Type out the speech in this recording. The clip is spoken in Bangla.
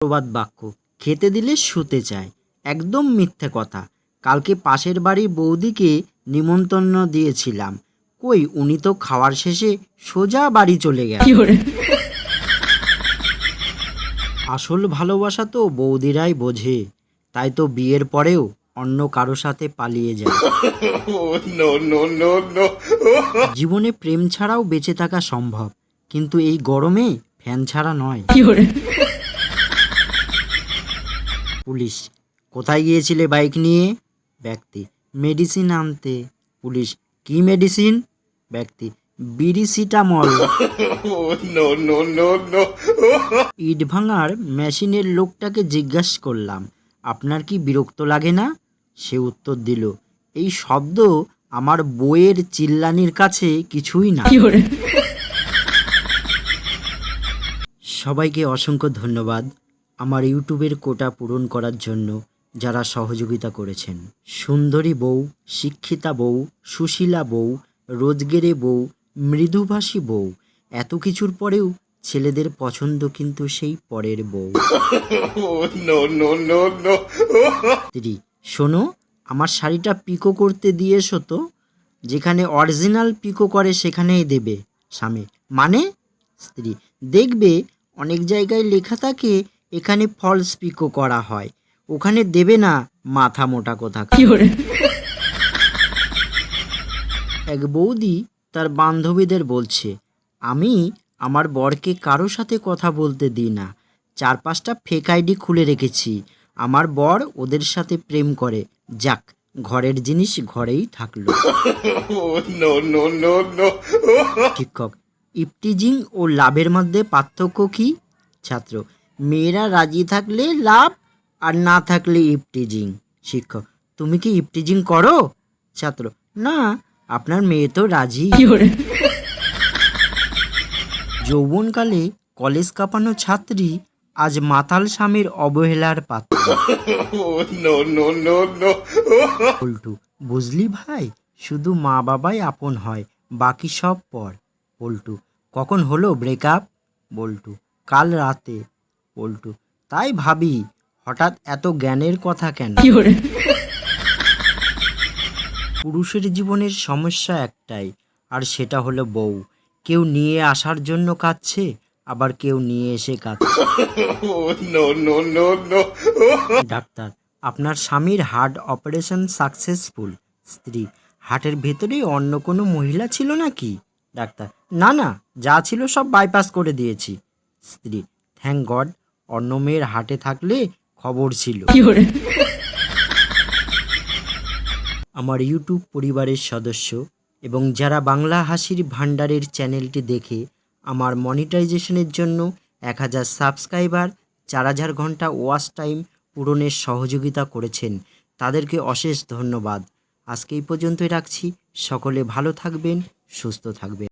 প্রবাদ বাক্য। খেতে দিলে শুতে চায় একদম মিথ্যে কথা। কালকে পাশের বাড়ির বৌদিকে নিমন্ত্রণ দিয়েছিলাম। কই উনি তো খাওয়ার শেষে সোজা বাড়ি চলে গেল। আসল ভালোবাসা তো বৌদিরাই বোঝে। তাই তো বিয়ের পরেও অন্য কারও সাথে পালিয়ে যায়। জীবনে প্রেম ছাড়াও বেঁচে থাকা সম্ভব। কিন্তু এই গরমে ফ্যান ছাড়া নয়। পুলিশ। কোথায় গিয়েছিলে বাইক নিয়ে? ব্যক্তি। মেডিসিন আনতে। পুলিশ। কি মেডিসিন? ব্যক্তি। বিরিসিটামল। ইট ভাঙার মেশিনের লোকটাকে জিজ্ঞাসা করলাম আপনার কি বিরক্ত লাগে না? সে উত্তর দিল এই শব্দ আমার বইয়ের চিল্লানির কাছে কিছুই না। সবাইকে অসংখ্য ধন্যবাদ। আমার ইউটিউবের কোটা পূরণ করার জন্য যারা সহযোগিতা করেছেন। সুন্দরী বউ শিক্ষিতা বউ সুশীলা বউ রোজগেরে বউ মৃদুভাষী বউ এত কিছুর পরেও ছেলেদের পছন্দ কিন্তু সেই পরের বউ। স্ত্রী শোনো আমার শাড়িটা পিকো করতে দিয়ে এসো তো? যেখানে অরিজিনাল পিকো করে সেখানেই দেবে স্বামী। মানে স্ত্রী দেখবে অনেক জায়গায় লেখা থাকে এখানে ফলস পিকো করা হয়। ওখানে দেবে না মাথা মোটা কোথা। এক বৌদি তার বান্ধবীদের বলছে আমি আমার বরকে কারও সাথে কথা বলতে দিই না। চার পাঁচটা ফেক আইডি খুলে রেখেছি। আমার বর ওদের সাথে প্রেম করে। যাক ঘরের জিনিস ঘরেই থাকল। শিক্ষক ইপটিজিং ও লাভের মধ্যে পার্থক্য কি? ছাত্র মেয়েরা রাজি থাকলে লাভ আর না থাকলে ইপটিজিং। শিক্ষক তুমি কি ইপটিজিং করো? ছাত্র না আপনার মেয়ে তো রাজি। যৌবনকালে কলেজ কাঁপানো ছাত্রী আজ মাতাল স্বামীর অবহেলার পাত্র। পল্টু বুঝলি ভাই? শুধু মা বাবাই আপন হয় বাকি সব পর। পল্টু কখন হলো ব্রেকআপ? বল্টু কাল রাতে। পল্টু। তাই ভাবি হঠাৎ এত জ্ঞানের কথা কেন? পুরুষের জীবনের সমস্যা একটাই আর সেটা হলো বউ। কেউ নিয়ে আসার জন্য কাঁদছে আবার কেউ নিয়ে এসে কাঁদছে। ডাক্তার আপনার স্বামীর হার্ট অপারেশন সাকসেসফুল? স্ত্রী হার্টের ভেতরেই অন্য কোনো মহিলা ছিল নাকি? ডাক্তার না না যা ছিল সব বাইপাস করে দিয়েছি। স্ত্রী থ্যাংক গড অন্য মেয়ের হার্টে থাকলে খবর ছিল। আমার ইউটিউব পরিবারের সদস্য এবং যারা বাংলা হাসির ভাণ্ডারের চ্যানেলটি দেখে আমার মনিটাইজেশনের জন্য এক হাজার সাবস্ক্রাইবার চার হাজার ঘণ্টা ওয়াচ টাইম পূরণের সহযোগিতা করেছেন তাদেরকে অশেষ ধন্যবাদ। আজকে এই পর্যন্তই রাখছি। সকলে ভালো থাকবেন সুস্থ থাকবেন।